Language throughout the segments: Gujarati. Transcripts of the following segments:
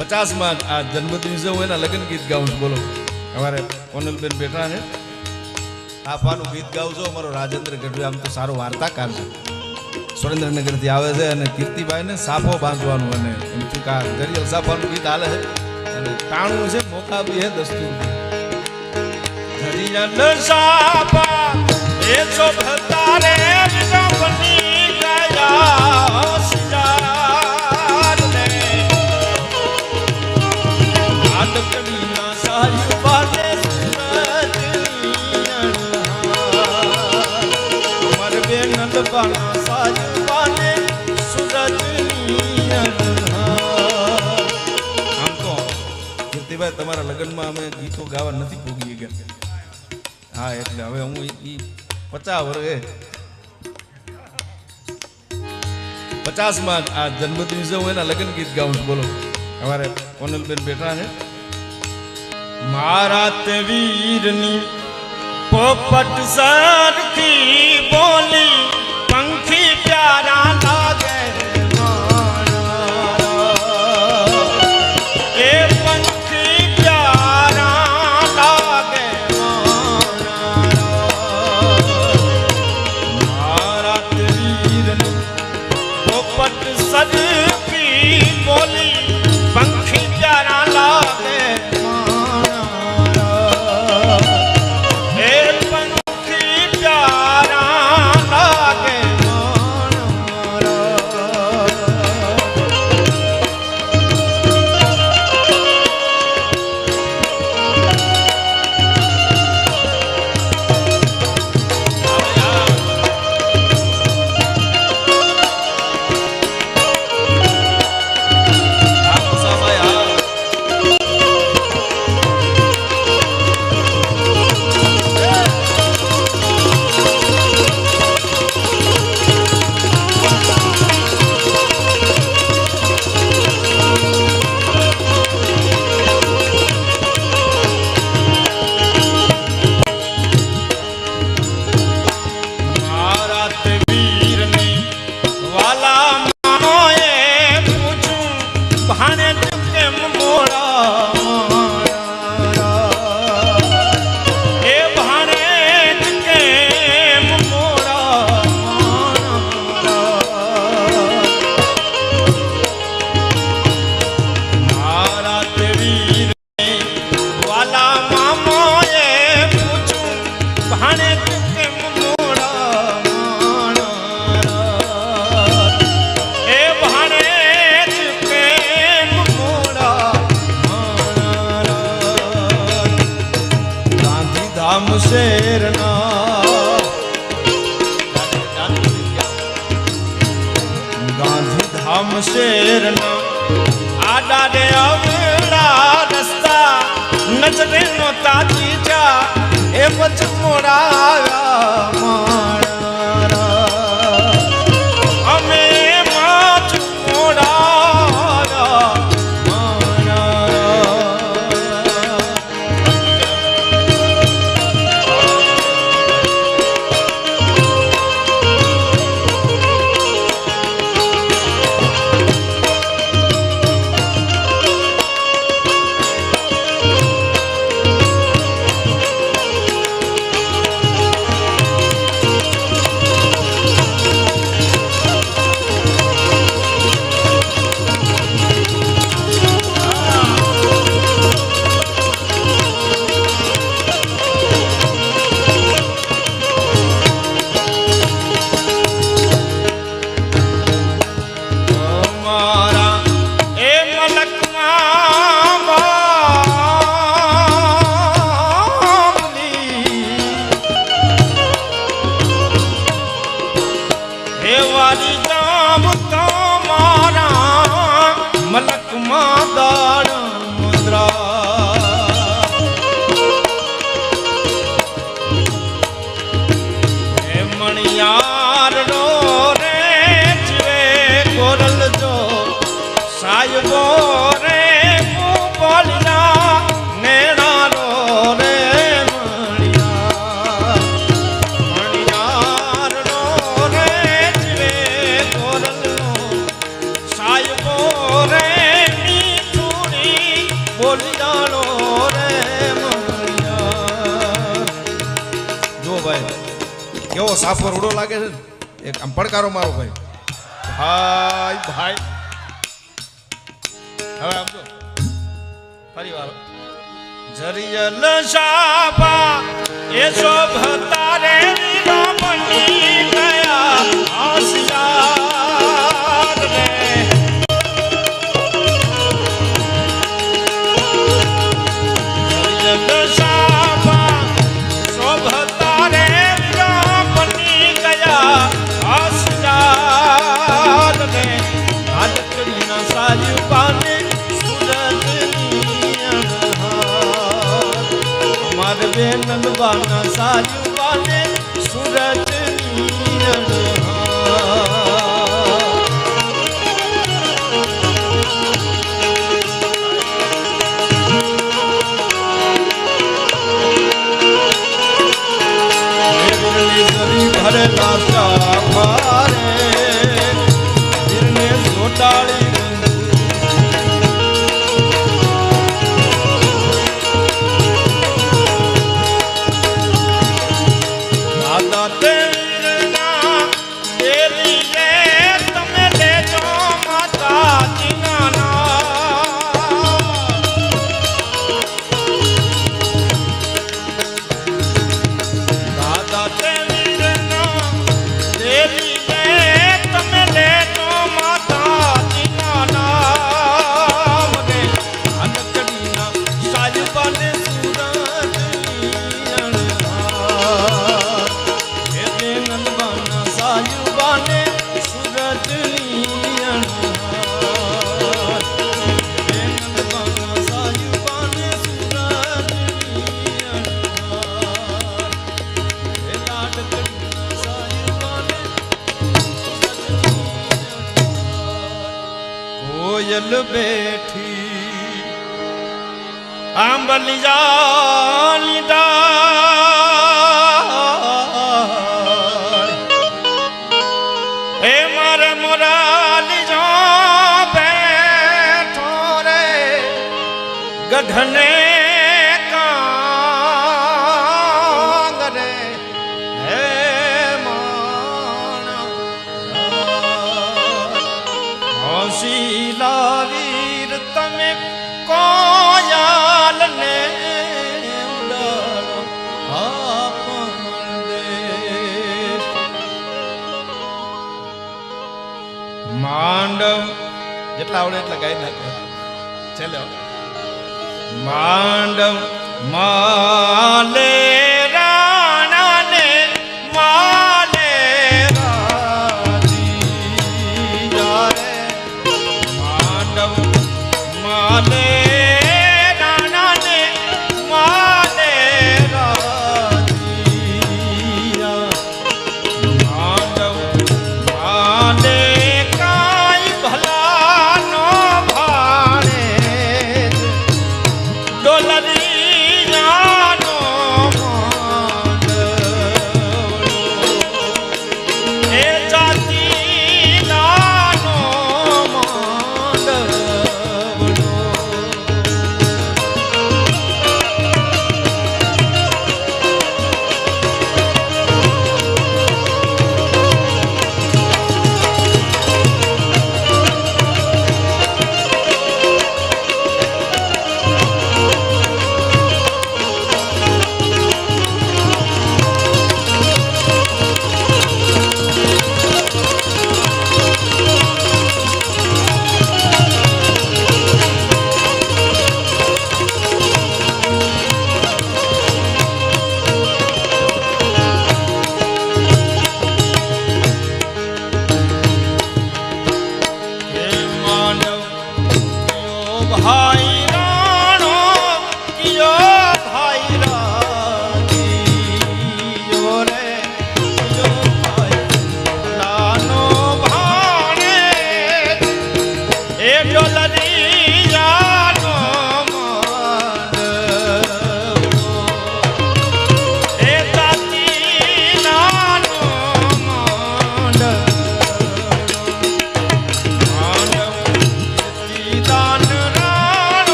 પચાસમાં આ જન્મદિન ઉજવવું એના લગ્ન ગીત ગાઉં છું, બોલો. અમારે કોનલબેન બેઠા છે. આફાનું ગીત છું, અમારો રાજેન્દ્ર ગઢવી, આમ તો સારો વાર્તાકાર છે. સુરેન્દ્રનગરથી આવે છે અને કીર્તિભાઈને સાફો બાંધવાનું અને એમ થયું કે આ સાફાનું ગીત હાલે છે. અને તાણું છે, મોકા બી હે દસ્તુર દરિયલ સાફા એ જો ભતારે તમારા લગ્નમાં અમે ગીતો ગાવા નથી ભોગીએ ગયા. હા, એટલે હવે હું ઈ પચાસ વર્ષે પચાસમાં આ જન્મદિન હું એના લગ્ન ગીત ગાઉં છું. બોલો. અમારે કોનલબેન બેઠા છે. મારા તે વીરની પોપટ સરખી બોલી એ પછ લાગે છે? એક આમ પડકારો મારો ભાઈ. ભાઈ ભાઈ. હવે આમ જો. ફરી વાર. જરિયલ શાપા, એ શોભતા રે રામણી ગયા. આશિયા આંબલી જા લીધા માંડવ જેટલા આવડે એટલા ગાઈ નાખો. છેલ્લે માંડવ માલે.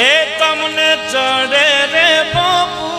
એ તમને ચડે રે બાપુ.